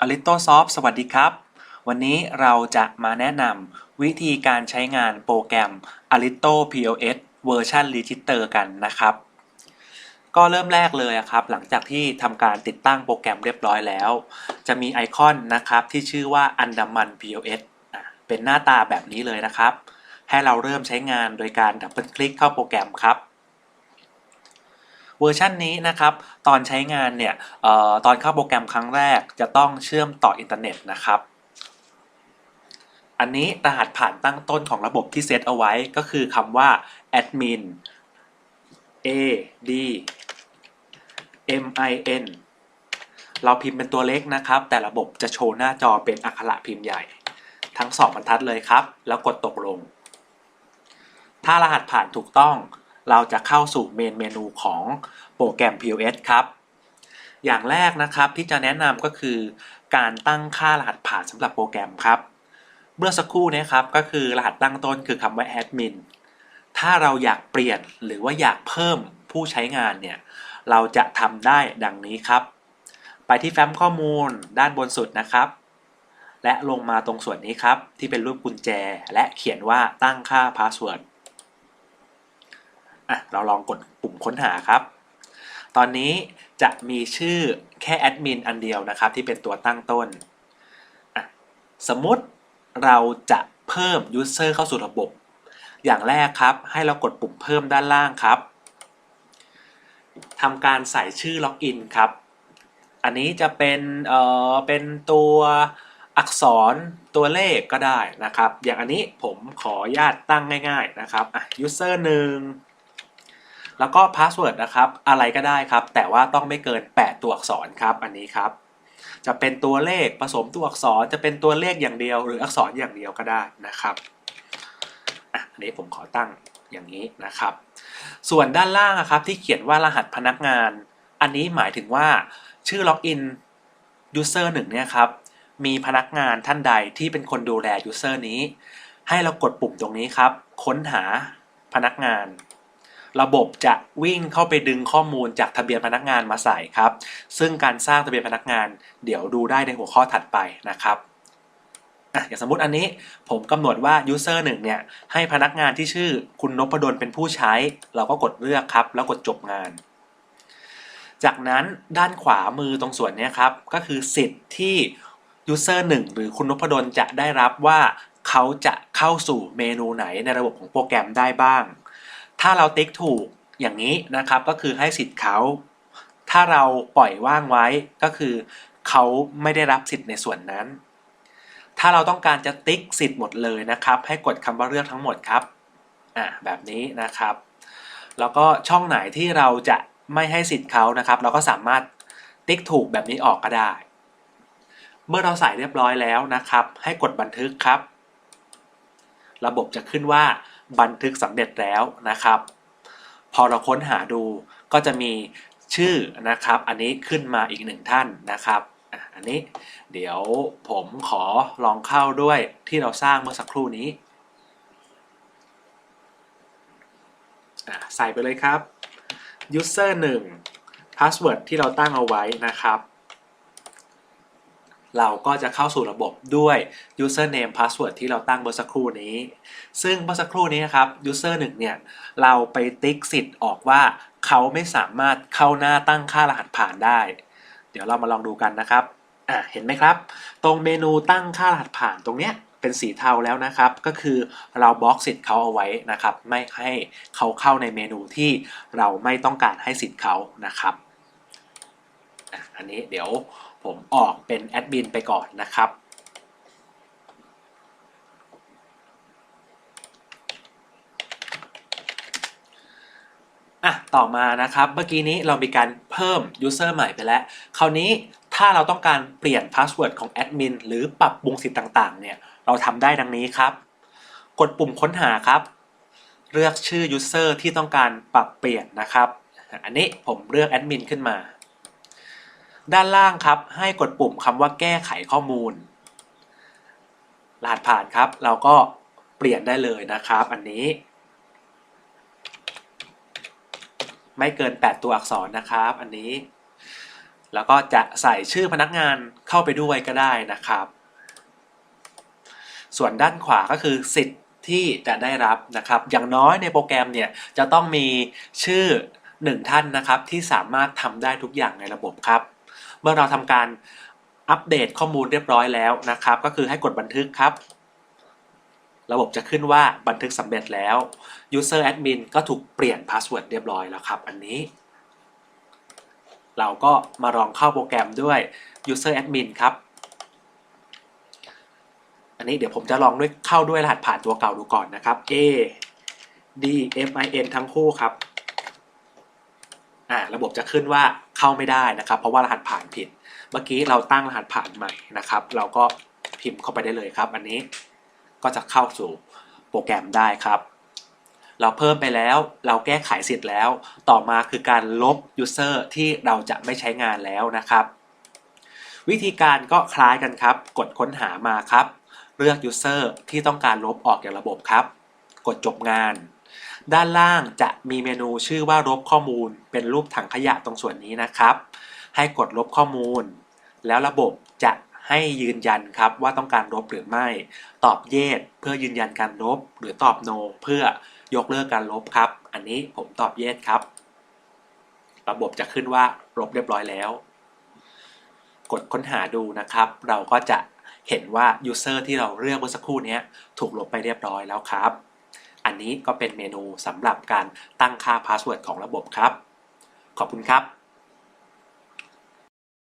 อลิโตซอฟสวัสดีครับ วันนี้เราจะมาแนะนำวิธีการใช้งานโปรแกรม a l i t o POS เวอร์ชัน Register กันนะครับ ก็เริ่มแรกเลยครับ หลังจากที่ทำการติดตั้งโปรแกรมเรียบร้อยแล้ว จะมีไอคอนนะครับที่ชื่อว่า Andaman POS เป็นหน้าตาแบบนี้เลยนะครับ ให้เราเริ่มใช้งานโดยการดับเบิลคลิกเข้าโปรแกรมครับ เวอร์ชันนี้นะครับ ตอนใช้งานเนี่ยออตอนเข้าโปรแกรมครั้งแรกจะต้องเชื่อมต่ออินเทอร์เน็ตนะครับ อันนี้รหัสผ่านตั้งต้นของระบบที่เซตเอาไว้ก็คือคำว่า admin a d m i n เราพิมพ์เป็นตัวเล็กนะครับ แต่ระบบจะโชว์หน้าจอเป็นอักขระพิมพ์ใหญ่ ทั้งสองบรรทัดเลยครับ แล้วกดตกลง ถ้ารหัสผ่านถูกต้อง เราจะเข้าสู่เมนเมนูของโปรแกรม POS ครับ อย่างแรกนะครับที่จะแนะนำก็คือการตั้งค่ารหัสผ่านสำหรับโปรแกรมครับ เมื่อสักครู่นี้ครับก็คือรหัสตั้งต้นคือคำว่า admin ถ้าเราอยากเปลี่ยนหรือว่าอยากเพิ่มผู้ใช้งานเนี่ย เราจะทำได้ดังนี้ครับ ไปที่แฟ้มข้อมูลด้านบนสุดนะครับ และลงมาตรงส่วนนี้ครับ ที่เป็นรูปกุญแจและเขียนว่าตั้งค่าพาสเวิร์ด อะเราลองกดปุ่มค้นหาครับ ตอนนี้จะมีชื่อแค่แอดมินอันเดียวนะครับ ที่เป็นตัวตั้งต้น สมมติเราจะเพิ่ม User เข้าสู่ระบบ อย่างแรกครับ ให้เรากดปุ่มเพิ่มด้านล่างครับทำการใส่ชื่อล็อกอินครับ อันนี้จะเป็นเอ่อเป็นตัวอักษรตัวเลขก็ได้นะครับ อย่างอันนี้ผมขออนุญาตตั้งง่าย ๆนะครับอะ user หนึ่ง แล้วก็พาสเวิร์ดนะครับอะไรก็ได้ครับ แต่ว่าต้องไม่เกิน 8 ตัวอักษรครับอันนี้ครับ จะเป็นตัวเลขผสมตัวอักษรจะเป็นตัวเลขอย่างเดียว หรืออักษรอย่างเดียวก็ได้นะครับอันนี้ผมขอตั้งอย่างนี้นะครับ ส่วนด้านล่างอะครับที่เขียนว่ารหัสพนักงาน อันนี้หมายถึงว่าชื่อล็อกอิน user หนึ่งเนี่ยครับมีพนักงานท่านใดที่เป็นคนดูแล user นี้ ให้เรากดปุ่มตรงนี้ครับ ค้นหาพนักงาน ระบบจะวิ่งเข้าไปดึงข้อมูลจากทะเบียนพนักงานมาใส่ครับ ซึ่งการสร้างทะเบียนพนักงาน เดี๋ยวดูได้ในหัวข้อถัดไปนะครับอะอย่างสมมติอันนี้ผมกำหนดว่า user หนึ่งเนี่ยให้พนักงานที่ชื่อคุณนพดลเป็นผู้ใช้ เราก็กดเลือกครับ แล้วกดจบงาน จากนั้นด้านขวามือตรงส่วนนี้ครับ ก็คือสิทธิ์ที่ user 1 หรือคุณนพดลจะได้รับว่าเขาจะเข้าสู่เมนูไหนในระบบของโปรแกรมได้บ้าง ถ้าเราติ๊กถูกอย่างนี้นะครับก็คือให้สิทธิ์เขา ถ้าเราปล่อยว่างไว้ก็คือเขาไม่ได้รับสิทธิ์ในส่วนนั้น ถ้าเราต้องการจะติ๊กสิทธิ์หมดเลยนะครับ ให้กดคำว่าเลือกทั้งหมดครับอ่าแบบนี้นะครับ แล้วก็ช่องไหนที่เราจะไม่ให้สิทธิ์เขานะครับ เราก็สามารถติ๊กถูกแบบนี้ออกก็ได้ เมื่อเราใส่เรียบร้อยแล้วนะครับ ให้กดบันทึกครับ ระบบจะขึ้นว่า บันทึกสำเร็จแล้วนะครับ พอเราค้นหาดูก็จะมีชื่อนะครับ อันนี้ขึ้นมาอีกหนึ่งท่านนะครับอันนี้เดี๋ยวผมขอลองเข้าด้วยที่เราสร้างเมื่อสักครู่นี้ใส่ไปเลยครับ user 1 password ที่เราตั้งเอาไว้นะครับ เราก็จะเข้าสู่ระบบด้วย username password ที่เราตั้งเมื่อสักครู่นี้ ซึ่งเมื่อสักครู่นี้นะครับ user 1เนี่ย เราไปติ๊กสิทธิ์ออกว่าเขาไม่สามารถเข้าหน้าตั้งค่ารหัสผ่านได้ เดี๋ยวเรามาลองดูกันนะครับ อะ เห็นไหมครับ ตรงเมนูตั้งค่ารหัสผ่านตรงเนี้ยเป็นสีเทาแล้วนะครับ ก็คือเราบล็อกสิทธิ์เขาเอาไว้นะครับ ไม่ให้เขาเข้าในเมนูที่เราไม่ต้องการให้สิทธิ์เขานะครับ อันนี้เดี๋ยว ผมออกเป็นแอดมินไปก่อนนะครับ อะ ต่อมานะครับ เมื่อกี้นี้เรามีการเพิ่ม user ใหม่ไปแล้ว คราวนี้ถ้าเราต้องการเปลี่ยนพาสเวิร์ดของแอดมินหรือปรับปรุงสิทธิ์ต่าง ๆ เนี่ย เราทำได้ดังนี้ครับ กดปุ่มค้นหาครับ เลือกชื่อ user ที่ต้องการปรับเปลี่ยนนะครับ อันนี้ผมเลือกแอดมินขึ้นมา ด้านล่างครับ ให้กดปุ่มคำว่าแก้ไขข้อมูล รหัสผ่านครับ เราก็เปลี่ยนได้เลยนะครับ อันนี้ ไม่เกิน 8 ตัวอักษรนะครับ อันนี้ แล้วก็จะใส่ชื่อพนักงานเข้าไปด้วยก็ได้นะครับ ส่วนด้านขวาก็คือสิทธิ์ที่จะได้รับนะครับ อย่างน้อยในโปรแกรมเนี่ยจะต้องมีชื่อหนึ่งท่านนะครับที่สามารถทำได้ทุกอย่างในระบบครับ เมื่อเราทำการอัปเดตข้อมูลเรียบร้อยแล้วนะครับ ก็คือให้กดบันทึกครับ ระบบจะขึ้นว่าบันทึกสำเร็จแล้ว User Admin ก็ถูกเปลี่ยนพาสเวิร์ดเรียบร้อยแล้วครับ อันนี้ เราก็มาลองเข้าโปรแกรมด้วย User Admin ครับ อันนี้เดี๋ยวผมจะลองด้วยเข้าด้วยรหัสผ่านตัวเก่าดูก่อนนะครับ A D M I N ทั้งคู่ครับ อ่า ระบบจะขึ้นว่า เข้าไม่ได้นะครับ เพราะว่ารหัสผ่านผิด เมื่อกี้เราตั้งรหัสผ่านใหม่นะครับ เราก็พิมพ์เข้าไปได้เลยครับ อันนี้ก็จะเข้าสู่โปรแกรมได้ครับ เราเพิ่มไปแล้วเราแก้ไขสิทธิ์แล้ว ต่อมาคือการลบ user ที่เราจะไม่ใช้งานแล้วนะครับ วิธีการก็คล้ายกันครับ กดค้นหามาครับ เลือก user ที่ต้องการลบออกจากระบบครับ กดจบงาน ด้านล่างจะมีเมนูชื่อว่าลบข้อมูล เป็นรูปถังขยะตรงส่วนนี้นะครับ ให้กดลบข้อมูล แล้วระบบจะให้ยืนยันครับว่าต้องการลบหรือไม่ ตอบ yes เพื่อยืนยันการลบ หรือตอบ no เพื่อยกเลิกการลบครับ อันนี้ผมตอบ yes ครับ ระบบจะขึ้นว่าลบเรียบร้อยแล้ว กดค้นหาดูนะครับ เราก็จะเห็นว่า user ที่เราเลือกเมื่อสักครู่นี้ถูกลบไปเรียบร้อยแล้วครับ อันนี้ก็เป็นเมนูสำหรับการตั้งค่าพาสเวิร์ดของระบบครับ ขอบคุณครับ